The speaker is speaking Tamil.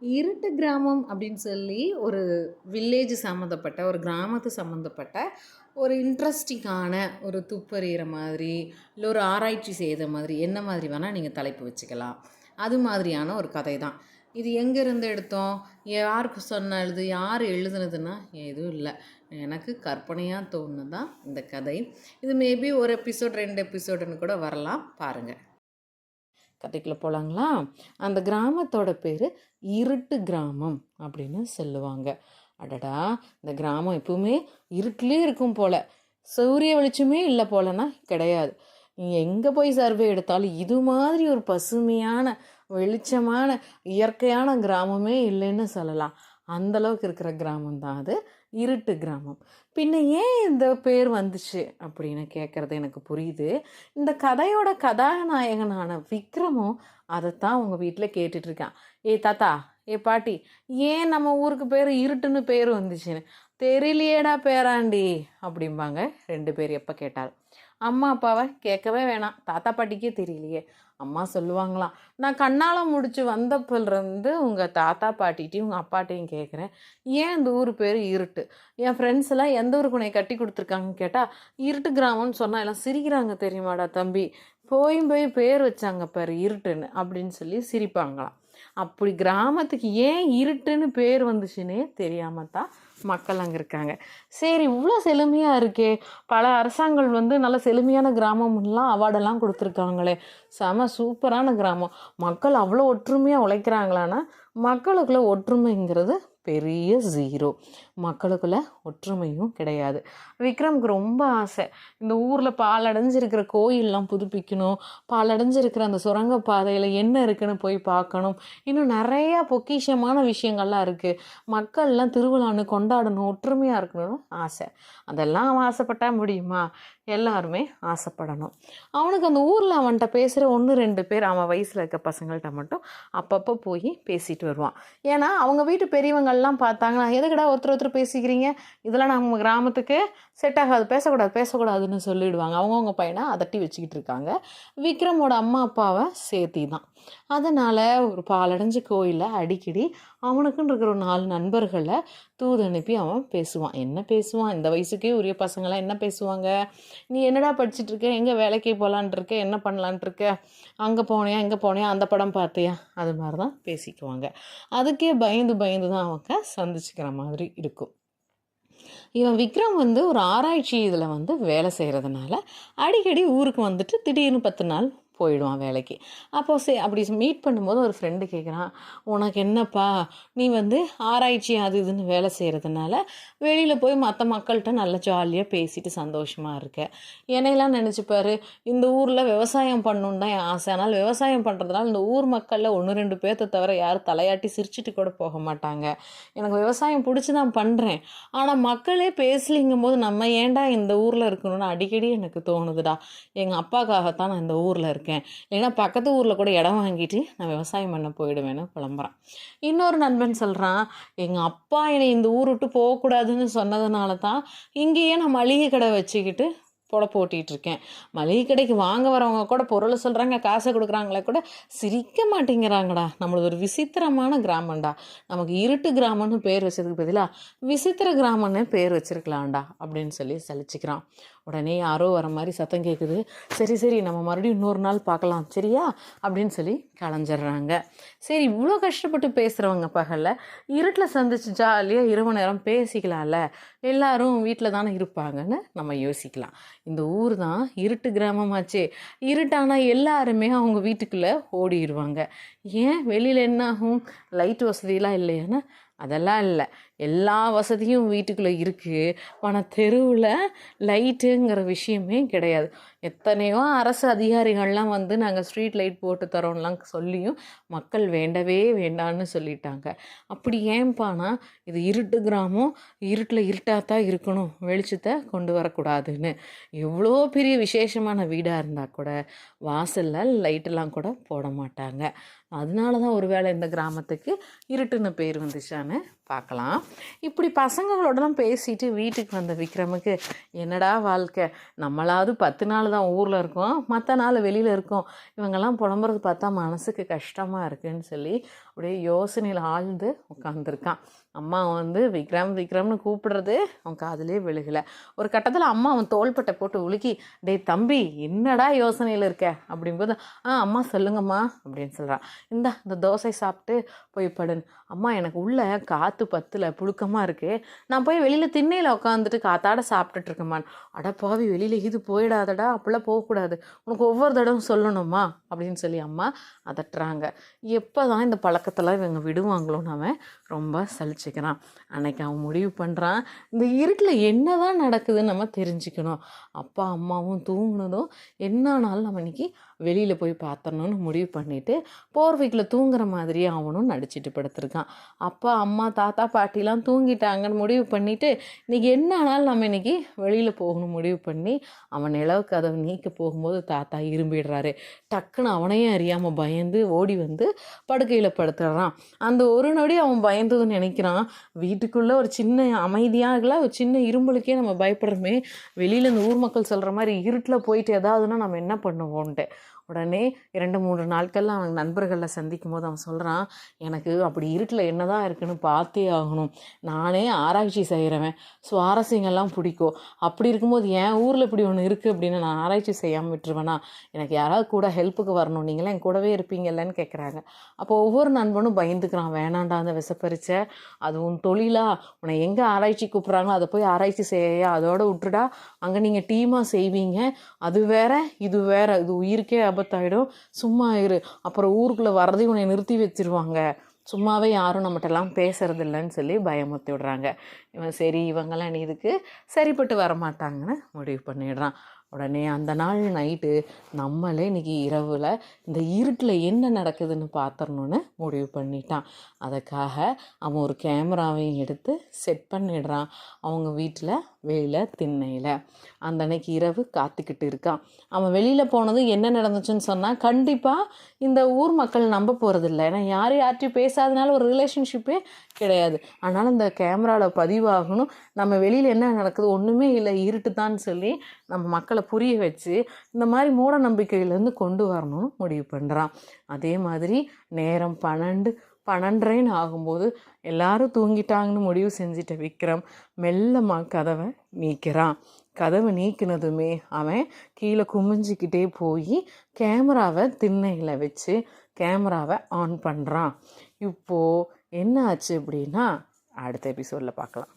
இருட்டு கிராமம் அப்படின்னு சொல்லி ஒரு வில்லேஜ் சம்மந்தப்பட்ட ஒரு கிராமத்து சம்மந்தப்பட்ட ஒரு இன்ட்ரெஸ்டிங்கான ஒரு துப்பறிகிற மாதிரி இல்லை ஒரு ஆராய்ச்சி செய்த மாதிரி என்ன மாதிரி வேணால் நீங்கள் தலைப்பு வச்சுக்கலாம். அது மாதிரியான ஒரு கதை தான். இது எங்கேருந்து எடுத்தோம்? யாருக்கு சொன்னது? யார் எழுதுனதுன்னா எதுவும் இல்லை. எனக்கு கற்பனையாக தோணுது தான் இந்த கதை. இது மேபி ஒரு எபிசோட் ரெண்டு எபிசோடுன்னு கூட வரலாம். பாருங்கள் கதைக்குள்ளே போகலாங்களா அந்த கிராமத்தோட பேர் இருட்டு கிராமம் அப்படின்னு சொல்லுவாங்க. அடடா இந்த கிராமம் எப்பவுமே இருட்டிலே இருக்கும் போல. சூரிய வெளிச்சமே இல்லை போலன்னா கிடையாது. நீங்கள் எங்கே போய் சர்வே எடுத்தாலும் இது மாதிரி ஒரு பசுமையான வெளிச்சமான இயற்கையான கிராமமே இல்லைன்னு சொல்லலாம். அந்த அளவுக்கு இருக்கிற கிராமம் தான் அது. இருட்டு கிராமம். பின்ன ஏன் இந்த பேர் வந்துச்சு அப்படின்னு கேட்குறது எனக்கு புரியுது. இந்த கதையோட கதாநாயகனான விக்ரமும் அதைத்தான் உங்கள் வீட்டில் கேட்டுட்ருக்கான். ஏ தாத்தா ஏ பாட்டி ஏன் நம்ம ஊருக்கு பேர் இருட்டுன்னு பேர் வந்துச்சுன்னு? தெரியலையேடா பேராண்டி அப்படிம்பாங்க. ரெண்டு பேர் எப்போ கேட்டாலும். அம்மா அப்பாவை கேட்கவே வேணாம். தாத்தா பாட்டிக்கே தெரியலையே. அம்மா சொல்லுவாங்களாம் நான் கண்ணால் முடிச்சு வந்தப்பிலிருந்து உங்கள் தாத்தா பாட்டிகிட்டையும் உங்கள் அப்பாட்டையும் கேட்குறேன் ஏன் இந்த ஊர் பேர் இருட்டு? என் ஃப்ரெண்ட்ஸ் எல்லாம் எந்த ஊருக்கு உன்னை கட்டி கொடுத்துருக்காங்கன்னு கேட்டால் இருட்டு கிராமம்னு சொன்னால் எல்லாம் சிரிக்கிறாங்க தெரியுமாடா தம்பி? போயும் போய் பேர் வச்சாங்க பாரு இருட்டுன்னு அப்படின்னு சொல்லி சிரிப்பாங்களாம். அப்படி கிராமத்துக்கு ஏன் இருட்டுன்னு பேர் வந்துச்சுன்னே தெரியாமல் தான் மக்கள் அங்கே இருக்காங்க. சரி இவ்வளோ செழுமையாக இருக்கே. பல அரசாங்கம் வந்து நல்ல செழுமையான கிராமம்லாம் அவார்டெல்லாம் கொடுத்துருக்காங்களே. செம சூப்பரான கிராமம். மக்கள் அவ்வளோ ஒற்றுமையாக உழைக்கிறாங்களான்னா மக்களுக்குள்ள ஒற்றுமைங்கிறது பெரிய ஜீரோ மக்களுக்குள்ள ஒற்றுமையும் கிடையாது. விக்ரம்க்கு ரொம்ப ஆசை. இந்த ஊரில் பாலடைஞ்சிருக்கிற கோயிலெலாம் புதுப்பிக்கணும். பாலடைஞ்சிருக்கிற அந்த சுரங்க பாதையில் என்ன இருக்குன்னு போய் பார்க்கணும். இன்னும் நிறையா பொக்கிஷமான விஷயங்கள்லாம் இருக்குது மக்கள்லாம் திருவிழான்னு கொண்டாடணும் ஒற்றுமையாக இருக்கணும்னு ஆசை. அதெல்லாம் அவன் ஆசைப்பட்டா முடியுமா? எல்லாருமே ஆசைப்படணும். அவனுக்கு அந்த ஊரில் அவன்கிட்ட பேசுகிற ஒன்று ரெண்டு பேர் அவன் வயசில் இருக்க பசங்கள்கிட்ட மட்டும் அப்பப்போ போய் பேசிட்டு வருவான். ஏன்னா அவங்க வீட்டு பெரியவங்கள்லாம் பார்த்தாங்கன்னா எதுக்கடா ஒருத்தர் ஒருத்தர் பேசிக்கிறீங்க? இதெல்லாம் நம்ம கிராமத்துக்கு செட் ஆகாது பேசக்கூடாது பேசக்கூடாதுன்னு சொல்லிடுவாங்க. அவங்கவுங்க பையனை அதட்டி வச்சுக்கிட்டு இருக்காங்க. விக்ரமோட அம்மா அப்பாவை சேர்த்தி தான் அதனால் ஒரு பாலடைஞ்ச கோயிலில் அடிக்கடி அவனுக்குன்னு இருக்கிற ஒரு நாலு நண்பர்களை தூது அனுப்பி அவன் பேசுவான். என்ன பேசுவான்? இந்த வயசுக்கே உரிய பசங்களாம் என்ன பேசுவாங்க? நீ என்னடா படிச்சுட்டு இருக்க எங்கே வேலைக்கு போகலான் இருக்க என்ன பண்ணலான் இருக்க அங்கே போனியா? இங்கே போனியா? அந்த படம் பார்த்தியா? அது மாதிரி தான் பேசிக்குவாங்க. அதுக்கே பயந்து பயந்து தான் அவங்க சந்திச்சுக்கிற மாதிரி இருக்கும். இவன் விக்ரம் வந்து ஒரு ஆராய்ச்சி இதில் வந்து வேலை செய்கிறதுனால அடிக்கடி ஊருக்கு வந்துட்டு திடீர்னு பத்து நாள் போயிடுவான் வேலைக்கு. அப்போ சே அப்படி மீட் பண்ணும்போது ஒரு ஃப்ரெண்டு கேட்குறான் உனக்கு என்னப்பா? நீ வந்து ஆராய்ச்சி அது இதுன்னு வேலை செய்கிறதுனால வெளியில் போய் மற்ற மக்கள்கிட்ட நல்லா ஜாலியாக பேசிட்டு சந்தோஷமாக இருக்க. என்னையெல்லாம் நினச்சிப்பார் இந்த ஊரில் விவசாயம் பண்ணணுன்னு தான் என் ஆசை. ஆனால் விவசாயம் பண்ணுறதுனால இந்த ஊர் மக்களில் ஒன்று ரெண்டு பேர்த்த தவிர யாரும் தலையாட்டி சிரிச்சிட்டு கூட போக மாட்டாங்க. எனக்கு விவசாயம் பிடிச்சி தான் பண்ணுறேன் ஆனால் மக்களே பேசலிங்கும் போது நம்ம ஏன்டா இந்த ஊரில் இருக்கணும்னு அடிக்கடி எனக்கு தோணுதுடா. எங்கள் அப்பாக்காகத்தான் நான் இந்த ஊரில் இருக்கேன். இருக்கேன். இல்லைன்னா பக்கத்து ஊரில் கூட இடம் வாங்கிட்டு நான் விவசாயம் பண்ண போயிடுவேன்னு புலம்புறான். இன்னொரு நண்பன் சொல்கிறான் எங்கள் அப்பா என்னை இந்த ஊர் விட்டு போகக்கூடாதுன்னு சொன்னதுனால தான் இங்கேயே நான் மளிகை கடை வச்சுக்கிட்டு பொழப்பு போட்டிகிட்டு இருக்கேன் மளிகை கடைக்கு வாங்க வரவங்க கூட பொருளை சொல்கிறாங்க காசை கொடுக்குறாங்களே கூட சிரிக்க மாட்டேங்கிறாங்கடா. நம்மளது ஒரு விசித்திரமான கிராமம்டா. நமக்கு இருட்டு கிராமம்னு பேர் வச்சதுக்கு பதிலாக விசித்திர கிராமம்னு பேர் வச்சிருக்கலாம்டா அப்படின்னு சொல்லி சலிச்சிக்கிறான். உடனே யாரோ வர மாதிரி சத்தம் கேட்குது சரி சரி நம்ம மறுபடியும் இன்னொரு நாள் பார்க்கலாம் சரியா? அப்படின்னு சொல்லி களைஞ்சிட்றாங்க சரி இவ்வளோ கஷ்டப்பட்டு பேசுகிறவங்க பகலில் இருட்டில் சந்திச்சு ஜாலியாக இரவு நேரம் பேசிக்கலாம்ல. எல்லாரும் வீட்டில் தானே இருப்பாங்கன்னு நம்ம யோசிக்கலாம். இந்த ஊர் தான் இருட்டு கிராமமாச்சே. இருட்டானால் எல்லாருமே அவங்க வீட்டுக்குள்ளே ஓடிடுவாங்க ஏன்? வெளியில் என்ன ஆகும்? லைட் வசதியெலாம் இல்லையானா அதெல்லாம் இல்லை. எல்லா வசதியும் வீட்டுக்குள்ளே இருக்குது ஆனால் தெருவில் லைட்டுங்கிற விஷயமே கிடையாது. எத்தனையோ அரசு அதிகாரிகள்லாம் வந்து நாங்கள் ஸ்ட்ரீட் லைட் போட்டு தரோம்லாம் சொல்லியும் மக்கள் வேண்டவே வேண்டான்னு சொல்லிட்டாங்க. அப்படி ஏன்பானா இது இருட்டு கிராமம் இருட்டில் இருட்டாக தான் இருக்கணும் வெளிச்சத்தை கொண்டு வரக்கூடாதுன்னு. எவ்வளோ பெரிய விசேஷமான வீடாக இருந்தால் கூட வாசலில் லைட்டெல்லாம் கூட போட மாட்டாங்க. அதனால தான் ஒரு வேளை இந்த கிராமத்துக்கு இருட்டுன்னு பேர் வந்துச்சான்னு பார்க்கலாம். இப்படி பசங்களோடலாம் பேசிட்டு வீட்டுக்கு வந்த விக்ரமுக்கு என்னடா வாழ்க்கை? நம்மளாவது பத்து நாள் தான் ஊரில் இருக்கோம் மற்ற நாள் வெளியில் இருக்கோம். இவங்கெல்லாம் புலம்புறது பார்த்தா மனசுக்கு கஷ்டமாக இருக்குன்னு சொல்லி அப்படியே யோசனையில் ஆழ்ந்து உட்காந்துருக்கான் அம்மா வந்து விக்ரம் விக்ரம்னு கூப்பிடுறது அவன் காதலே விழுகலை. ஒரு கட்டத்தில் அம்மா அவன் தோள்பட்டை போட்டு உலுக்கி டேய் தம்பி என்னடா யோசனையில் இருக்க? அப்படிங்கும்போது ஆ அம்மா சொல்லுங்கம்மா அப்படின்னு சொல்கிறான் இந்தா இந்த தோசை சாப்பிட்டு போய் படுன் அம்மா எனக்கு உள்ள காற்று பத்தில் புழுக்கமாக இருக்குது நான் போய் வெளியில் திண்ணையில் உட்காந்துட்டு காத்தாட சாப்பிட்டுட்டு இருக்கேம்மான் அட வெளியில் இது போயிடாதடா அப்படிலாம் போகக்கூடாது. உனக்கு ஒவ்வொரு தடவை சொல்லணுமா அப்படின்னு சொல்லி அம்மா அதட்டுறாங்க. எப்போ தான் இந்த பழக்கம் பக்கத்தில் இவங்க விடுவாங்களோன்னு அவன் ரொம்ப சலிச்சுக்கிறான். அன்னைக்கு அவன் முடிவு பண்ணுறான் இந்த இருட்டில் என்ன தான் நடக்குதுன்னு நம்ம தெரிஞ்சுக்கணும். அப்பா அம்மாவும் தூங்கினதும் என்னானாலும் நம்ம இன்னைக்கு வெளியில் போய் பார்த்தரணும்னு முடிவு பண்ணிவிட்டு போர்வைக்கில் தூங்குற மாதிரியே அவனும் நடிச்சிட்டு படுத்திருக்கான். அப்பா அம்மா தாத்தா பாட்டிலாம் தூங்கிட்டாங்கன்னு முடிவு பண்ணிவிட்டு இன்னைக்கு என்ன ஆனாலும் நம்ம இன்னைக்கு வெளியில் போகணும் முடிவு பண்ணி அவன் நிலவுக்கு அதை நீக்க போகும்போது தாத்தா இரும்பிடுறாரு. டக்குன்னு அவனையும் அறியாமல் பயந்து ஓடி வந்து படுக்கையில் படுத்து படுத்துடுறான் அந்த ஒரு நொடி அவன் பயந்ததுன்னு நினைக்கிறான். வீட்டுக்குள்ளே ஒரு சின்ன அமைதியாக ஒரு சின்ன இரும்பலுக்கே நம்ம பயப்படுறோமே. வெளியில் இந்த ஊர் மக்கள் சொல்கிற மாதிரி இருட்டில் போயிட்டு ஏதாவதுன்னா நம்ம என்ன பண்ணுவோன்ட்டு. உடனே இரண்டு மூன்று நாட்களில் அவன் நண்பர்களில் சந்திக்கும் போது அவன் சொல்கிறான் எனக்கு அப்படி இருட்டில் என்னதான் இருக்குன்னு பார்த்தே ஆகணும். நானே ஆராய்ச்சி செய்கிறவன் சுவாரஸ்யங்கள்லாம் பிடிக்கும் அப்படி இருக்கும்போது என் ஊரில் இப்படி ஒன்று இருக்குது அப்படின்னு நான் ஆராய்ச்சி செய்யாமல் விட்டுருவேனா? எனக்கு யாராவது கூட ஹெல்ப்புக்கு வரணும். நீங்களாம் என் கூடவே இருப்பீங்கல்லன்னு கேட்குறாங்க அப்போ ஒவ்வொரு நண்பனும் பயந்துக்கிறான். வேணாண்டா அந்த விசப்பரிச்சை அது உன் தொழிலா? உன்னை எங்கே ஆராய்ச்சி கூப்பிட்றாங்களோ அதை போய் ஆராய்ச்சி செய்ய? அதோட விட்டுடா. அங்கே நீங்கள் டீமாக செய்வீங்க. அது வேற இது வேற. இது உயிருக்கே ஆபத்தாயிடும். சும்மா இரு. அப்புறம் ஊருக்குள்ளே வரதையும் உன்னை நிறுத்தி வச்சிருவாங்க. சும்மாவே யாரும் நம்மகிட்டலாம் பேசுறது இல்லைன்னு சொல்லி பயமுறுத்தி விடுறாங்க. இவன் சரி இவங்கெல்லாம் நீ இதுக்கு சரிப்பட்டு வரமாட்டாங்கன்னு முடிவு பண்ணிடுறான். உடனே அந்த நாள் நைட்டு நம்மளே இன்னைக்கு இரவில் இந்த இருட்டில் என்ன நடக்குதுன்னு பார்த்துடணுன்னு முடிவு பண்ணிட்டான். அதுக்காக அவன் ஒரு கேமராவையும் எடுத்து செட் பண்ணிடுறான் அவங்க வீட்டில் வெளியில் திண்ணையில். அந்த அன்னைக்கு இரவு காத்துக்கிட்டு இருக்கான். அவன் வெளியில் போனது என்ன நடந்துச்சுன்னு சொன்னால் கண்டிப்பாக இந்த ஊர் மக்கள் நம்ப போகிறதில்ல ஏன்னா யார் யார்ட்டையும் பேசாதனால ஒரு ரிலேஷன்ஷிப்பே கிடையாது. அதனால் இந்த கேமராவில் பதிவாகணும். நம்ம வெளியில் என்ன நடக்குது? ஒன்றுமே இல்லை. இருட்டு தான் சொல்லி நம்ம மக்களை புரிய வச்சு இந்த மாதிரி மூட நம்பிக்கையிலேருந்து கொண்டு வரணும்னு முடிவு பண்ணுறான் அதே மாதிரி நேரம் பன்னெண்டு பன்னெண்டரைன்னு ஆகும்போது எல்லாரும் தூங்கிட்டாங்கன்னு முடிவு செஞ்சிட்ட விக்ரம் மெல்லமாக கதவை நீக்கிறான். கதவை நீக்கினதுமே அவன் கீழே குமிஞ்சிக்கிட்டே போய் கேமராவை திண்ணையில் வச்சு கேமராவை ஆன் பண்ணுறான் இப்போது என்ன ஆச்சு அப்படின்னா அடுத்த எபிசோடில் பார்க்கலாம்.